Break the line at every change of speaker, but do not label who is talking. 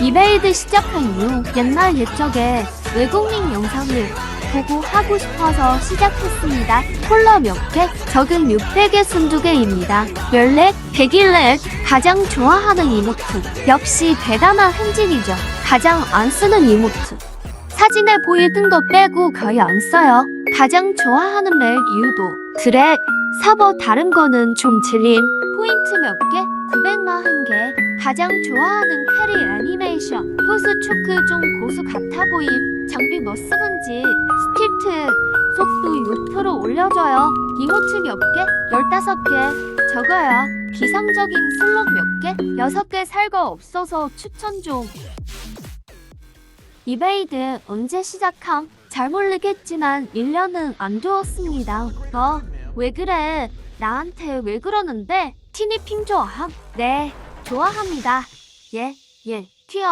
이베이드 시작한 이후 옛날 옛적에 외국인 영상을 보고 하고 싶어서 시작했습니다. 콜라 몇 개, 적은 600의 순두개입니다. 열렉, 백일렉, 가장 좋아하는 이모트. 역시 대단한 행진이죠. 가장 안 쓰는 이모트. 사진에 보이던 거 빼고 거의 안 써요. 가장 좋아하는 멜 이유도 드랙, 사버 다른 거는 좀 질림. 포인트 몇 개? 900만 한 개. 가장 좋아하는 캐리 애니메이션. 포스 초크 좀 고수 같아 보임. 장비 뭐 쓰는지. 스틸트 속도 6% 올려줘요. 이모트 몇 개? 15개. 적어요. 비상적인 슬롯 몇 개? 6개 살거 없어서 추천 좀. 이베이드 언제 시작함? 잘 모르겠지만 1년은 안 되었습니다. 어, 왜 그래? 나한테 왜 그러는데? 티니핑 좋아함? 네, 좋아합니다. 예, 예, 튀어.